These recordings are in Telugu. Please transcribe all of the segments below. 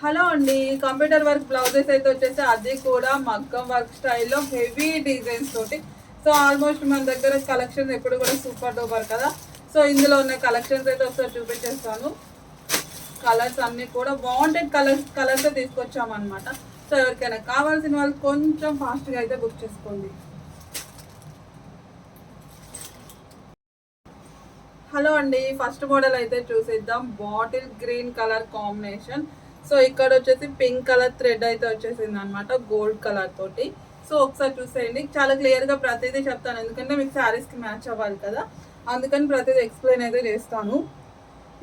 హలో అండి కంప్యూటర్ వర్క్ బ్లౌజెస్ అయితే వచ్చేసి అది కూడా మగ్గం వర్క్ స్టైల్లో హెవీ డిజైన్స్ తోటి. సో ఆల్మోస్ట్ మన దగ్గర కలెక్షన్స్ ఎప్పుడు కూడా సూపర్ డూపర్ కదా. సో ఇందులో ఉన్న కలెక్షన్స్ అయితే ఒకసారి చూపించేస్తాను. కలర్స్ అన్నీ కూడా వాంటెడ్ కలర్స్ కలర్స్ తీసుకొచ్చామన్నమాట. సో ఎవరికైనా కావాల్సిన వాళ్ళు కొంచెం ఫాస్ట్గా అయితే బుక్ చేసుకోండి. హలో అండి ఫస్ట్ మోడల్ అయితే చూసేద్దాం. Bottle green colour combination so ఇక్కడ వచ్చేసి పింక్ కలర్ థ్రెడ్ అయితే వచ్చేసింది అనమాట గోల్డ్ కలర్ తోటి. సో ఒకసారి చూసేయండి. చాలా క్లియర్గా ప్రతిదీ చెప్తాను ఎందుకంటే మీకు శారీస్కి మ్యాచ్ అవ్వాలి కదా. అందుకని ప్రతిదీ ఎక్స్ప్లెయిన్ అయితే చేస్తాను.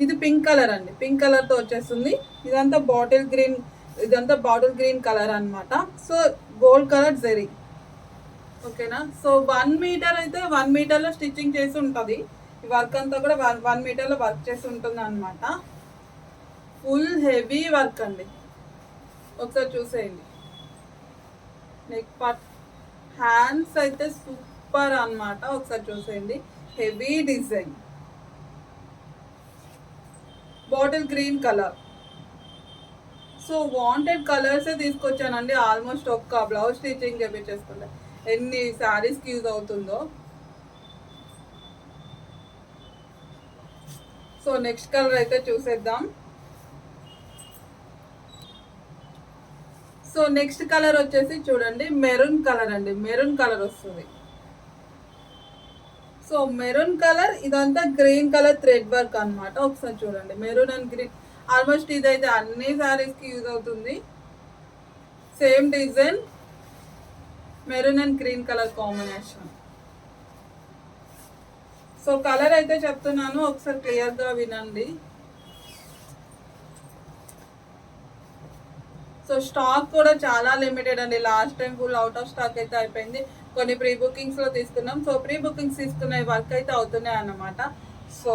ఇది పింక్ కలర్ అండి. పింక్ కలర్తో వచ్చేస్తుంది. ఇదంతా బాటిల్ గ్రీన్ ఇదంతా బాటిల్ గ్రీన్ కలర్ అనమాట సో గోల్డ్ కలర్ జెరీ ఓకేనా సో వన్ మీటర్ అయితే వన్ మీటర్లో స్టిచ్చింగ్ చేసి ఉంటుంది. ఈ వర్క్ అంతా కూడా వన్ వన్ మీటర్లో వర్క్ చేసి ఉంటుంది అనమాట ఫుల్ హెవీ వర్క్ అండి. ఒకసారి చూసేయండి. నెక్ పార్ట్ హ్యాండ్స్ అయితే సూపర్ అన్నమాట. ఒకసారి చూసేయండి. Heavy design bottle green colour so wanted కలర్సే తీసుకొచ్చానండి. ఆల్మోస్ట్ ఒక్క బ్లౌజ్ స్టిచ్చింగ్ చేపించేసుకుంటే ఎన్ని శారీస్కి యూజ్ అవుతుందో. సో నెక్స్ట్ కలర్ అయితే చూసేద్దాం. సో నెక్స్ట్ కలర్ వచ్చేసి చూడండి మెరూన్ కలర్ అండి. మెరూన్ కలర్ వస్తుంది. సో మెరూన్ కలర్ ఇదంతా గ్రీన్ కలర్ థ్రెడ్ వర్క్ అనమాట ఒకసారి చూడండి. Maroon and green. ఆల్మోస్ట్ ఇదైతే అన్ని శారీస్కి యూజ్ అవుతుంది. Same design maroon and green colour combination. So colour అయితే చెప్తున్నాను. ఒకసారి క్లియర్గా వినండి. సో స్టాక్ కూడా చాలా లిమిటెడ్ అండి. Last time full out of stock అయితే అయిపోయింది. కొన్ని ప్రీ బుకింగ్స్లో తీసుకున్నాం. సో ప్రీ బుకింగ్స్ తీసుకునే వర్క్ అయితే అవుతున్నాయి అన్నమాట. సో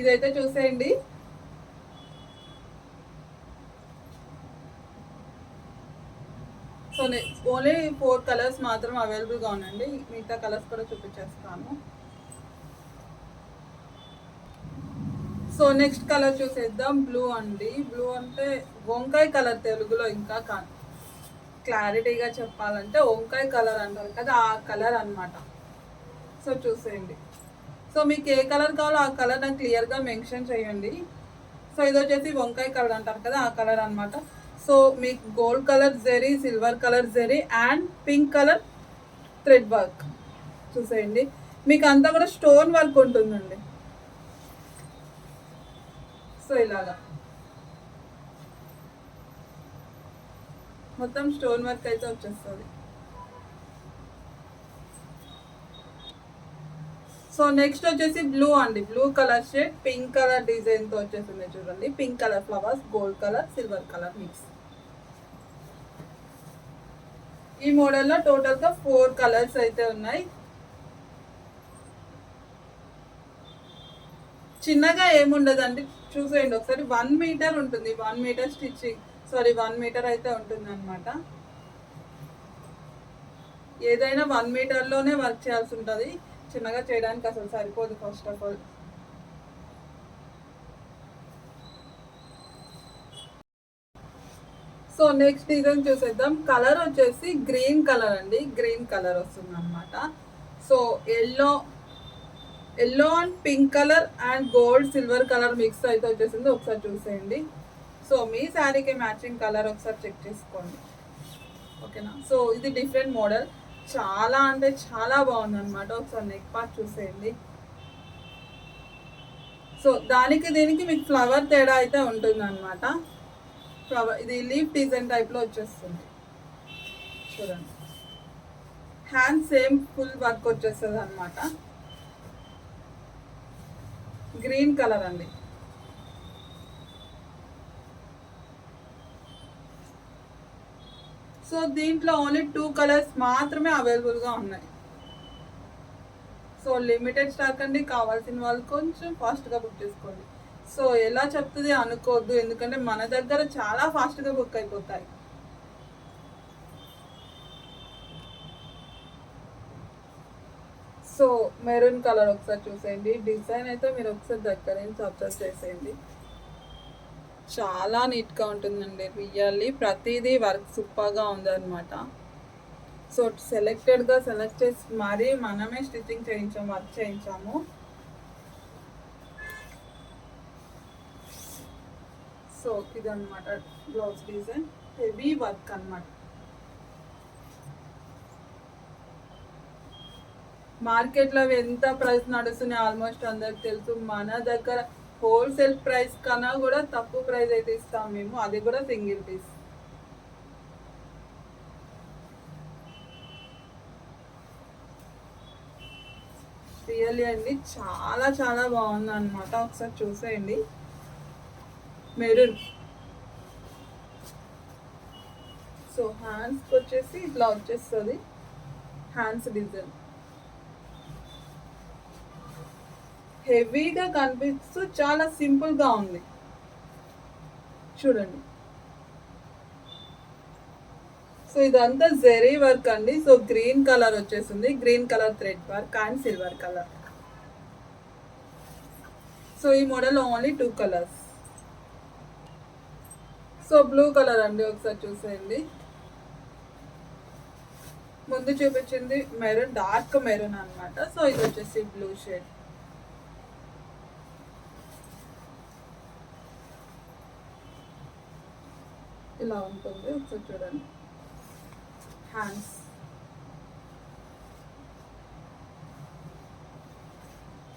ఇదైతే చూసేయండి. సో ఓన్లీ ఫోర్ కలర్స్ మాత్రం అవైలబుల్గా ఉందండి మిగతా కలర్స్ కూడా చూపించేస్తాను. సో నెక్స్ట్ కలర్ చూసేద్దాం. బ్లూ అండి. బ్లూ అంటే వంకాయ కలర్ తెలుగులో ఇంకా కా- క్లారిటీగా చెప్పాలంటే వంకాయ కలర్ అంటారు కదా ఆ కలర్ అనమాట సో చూసేయండి. సో మీకు ఏ కలర్ కావాలో ఆ కలర్ నాకు క్లియర్గా మెన్షన్ చేయండి. సో ఇది వచ్చేసి వంకాయ కలర్ అంటారు కదా ఆ కలర్ అనమాట సో మీకు gold colour zari silver colour zari and pink colour thread work. చూసేయండి. మీకు అంతా కూడా స్టోన్ వర్క్ ఉంటుందండి. సో ఇలాగా మొత్తం స్టోన్ వర్క్ అయితే వచ్చేస్తుంది. సో నెక్స్ట్ వచ్చేసి బ్లూ అండి. Blue colour shade pink colour డిజైన్తో వచ్చేసింది చూడండి. Pink colour flowers gold colour silver colour mix. ఈ మోడల్లో టోటల్గా ఫోర్ కలర్స్ అయితే ఉన్నాయి. చిన్నగా ఏముండదండి. చూసేయండి. ఒకసారి వన్ మీటర్ ఉంటుంది. One metre stitching sorry one metre అయితే ఉంటుంది అనమాట ఏదైనా వన్ మీటర్లోనే వర్క్ చేయాల్సి ఉంటుంది. చిన్నగా చేయడానికి అసలు సరిపోదు first of all so next design చూసేద్దాం. కలర్ వచ్చేసి గ్రీన్ కలర్ అండి. గ్రీన్ కలర్ వస్తుంది అనమాట so yellow yellow and pink colour and gold silver colour mix అయితే వచ్చేసింది. ఒకసారి చూసేయండి. సో మీ శారీకి మ్యాచింగ్ కలర్ ఒకసారి చెక్ చేసుకోండి. ఓకేనా? సో ఇది డిఫరెంట్ మోడల్ చాలా అంటే చాలా బాగుంది అనమాట ఒకసారి నెక్ పార్ట్ చూసేయండి. సో దానికి దీనికి మీకు ఫ్లవర్ తేడా అయితే ఉంటుంది అనమాట ఫ్లవర్ ఇది లీఫ్ డిజైన్ టైప్లో వచ్చేస్తుంది. చూడండి. హ్యాండ్ సేమ్ ఫుల్ వర్క్ వచ్చేస్తుంది అనమాట గ్రీన్ కలర్ అండి. సో దీంట్లో ఓన్లీ టూ కలర్స్ మాత్రమే అవైలబుల్గా ఉన్నాయి. సో లిమిటెడ్ స్టాక్ అండి. కావాల్సిన వాళ్ళు కొంచెం ఫాస్ట్గా బుక్ చేసుకోండి. సో ఎలా చెప్తుంది అనుకోవద్దు. ఎందుకంటే మన దగ్గర చాలా ఫాస్ట్గా బుక్ అయిపోతాయి. సో మెరూన్ కలర్ ఒకసారి చూసేయండి. డిజైన్ అయితే మీరు ఒకసారి దగ్గర నుంచి అబ్జర్వ్ చేసేయండి. చాలా నీట్గా ఉంటుందండి. రియల్లీ ప్రతిదీ వర్క్ సూపర్గా ఉందన్నమాట. సో సెలెక్టెడ్గా సెలెక్ట్ చేసి మరీ మనమే స్టిచ్చింగ్ చేయించాము వర్క్ చేయించాము. సో ఇదన్నమాట బ్లౌజ్ డిజైన్ హెవీ వర్క్ అన్నమాట. మార్కెట్లో ఎంత ప్రైస్ నడుస్తున్నాయి ఆల్మోస్ట్ అందరికి తెలుసు. మన దగ్గర హోల్సేల్ ప్రైస్ కన్నా కూడా తక్కువ ప్రైస్ అయితే ఇస్తాం మేము. అది కూడా సింగిల్ పీస్. రియల్లీ అండి చాలా చాలా బాగుంది అనమాట ఒకసారి చూసేయండి. మెరూన్. సో హ్యాండ్స్కి వచ్చేసి ఇట్లా వచ్చేస్తుంది. Hands design. హెవీగా కనిపిస్తూ చాలా సింపుల్గా ఉంది. చూడండి. సో ఇదంతా జెరీ వర్క్ అండి. సో గ్రీన్ కలర్ వచ్చేసింది. Green colour thread work and silver colour. So ఈ model only two colours. So blue colour అండి ఒకసారి చూసేయండి. ముందు చూపించింది మెరూన్ డార్క్ మెరూన్ అన్నమాట. సో ఇది వచ్చేసి బ్లూ షేడ్. ఇలా ఉంటుంది ఒకసారి చూడండి. హ్యాండ్స్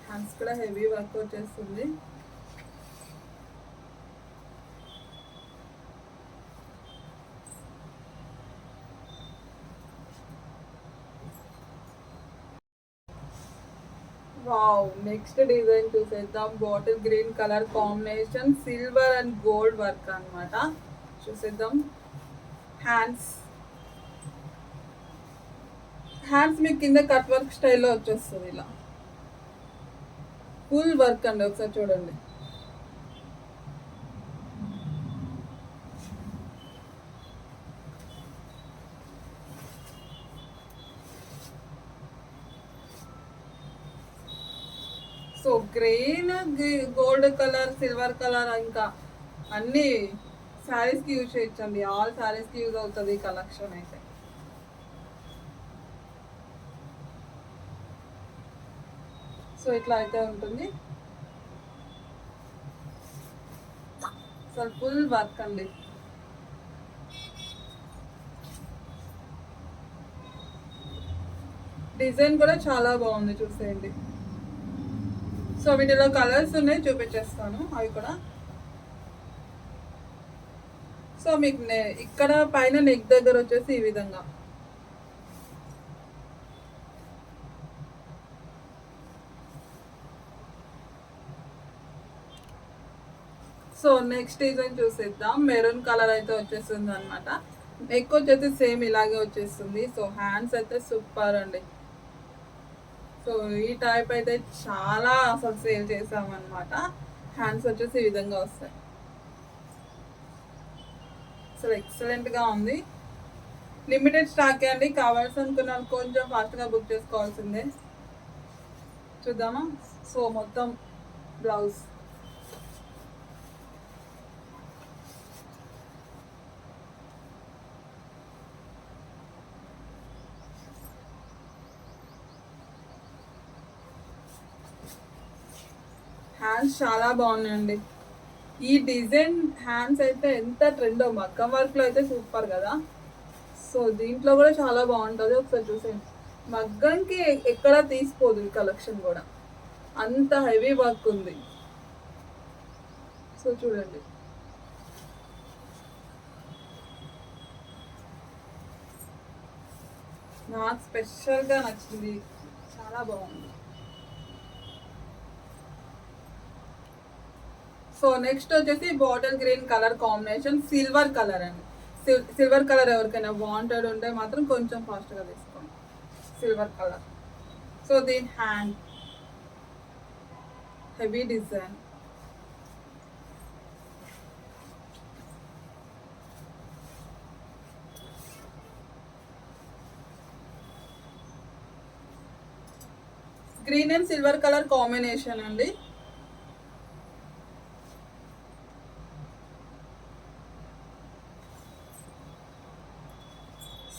హ్యాండ్స్ కూడా హెవీ వర్క్ వచ్చేస్తుంది వావ్ నెక్స్ట్ డిజైన్ చూసేద్దాం. Bottle green colour combination silver and gold work అన్నమాట. చూసేద్దాం. హ్యాండ్స్ హ్యాండ్స్ మీకు కింద కట్ వర్క్ స్టైల్లో వచ్చేస్తుంది ఇలా. ఫుల్ వర్క్ అండి ఒకసారి చూడండి. So green gold colour silver colour ఇంకా అన్ని శారీస్కి యూజ్ చేయొచ్చండి ఆల్ శారీస్కి యూజ్ అవుతుంది ఈ కలెక్షన్ అయితే సో ఇట్లా అయితే ఉంటుంది అసలు ఫుల్ వర్క్ అండి డిజైన్ కూడా చాలా బాగుంది చూసేయండి సో వీటిలో కలర్స్ ఉన్నాయి చూపించేస్తాను అవి కూడా సో మీకు ఇక్కడ పైన నెక్ దగ్గర వచ్చేసి ఈ విధంగా. సో నెక్స్ట్ డిజైన్ చూసేద్దాం. మెరూన్ కలర్ అయితే వచ్చేస్తుంది అనమాట నెక్ వచ్చేసి సేమ్ ఇలాగే వచ్చేస్తుంది. సో హ్యాండ్స్ అయితే సూపర్ అండి. సో ఈ టైప్ అయితే చాలా అసలు సేల్ చేసామన్నమాట హ్యాండ్స్ వచ్చేసి ఈ విధంగా వస్తాయి. అసలు ఎక్సలెంట్గా ఉంది. లిమిటెడ్ స్టాక్ అండి. కావాల్సి అనుకున్న వాళ్ళు కొంచెం ఫాస్ట్గా బుక్ చేసుకోవాల్సిందే. చూద్దామా? సో మొత్తం బ్లౌజ్ హ్యాండ్స్ చాలా బాగున్నాయండి. ఈ డిజైన్ హ్యాండ్స్ అయితే ఎంత ట్రెండ్ మగ్గం వర్క్లో అయితే సూపర్ కదా. సో దీంట్లో కూడా చాలా బాగుంటుంది ఒకసారి చూసేయండి. మగ్గంకి ఎక్కడ తీసిపోదు ఈ కలెక్షన్ కూడా. అంత హెవీ వర్క్ ఉంది. సో చూడండి. నాకు స్పెషల్గా నచ్చింది. చాలా బాగుంది. సో నెక్స్ట్ వచ్చేసి bottle green colour combination silver colour అండి. సిల్వర్ కలర్ ఎవరికైనా వాంటెడ్ ఉంటే మాత్రం కొంచెం ఫాస్ట్గా తీసుకోండి. Silver colour. సో దీని hand. Heavy design. Green and silver colour combination అండి.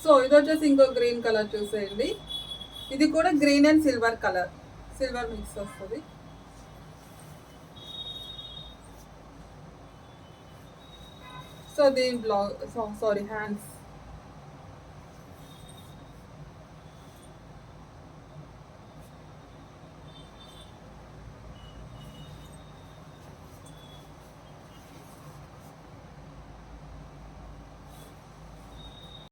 సో ఇది వచ్చేసి ఇంకో గ్రీన్ కలర్ చూసేయండి. ఇది కూడా green and silver colour. Silver mix వస్తుంది. సో దీని బ్లౌజ్ సారీ హ్యాండ్స్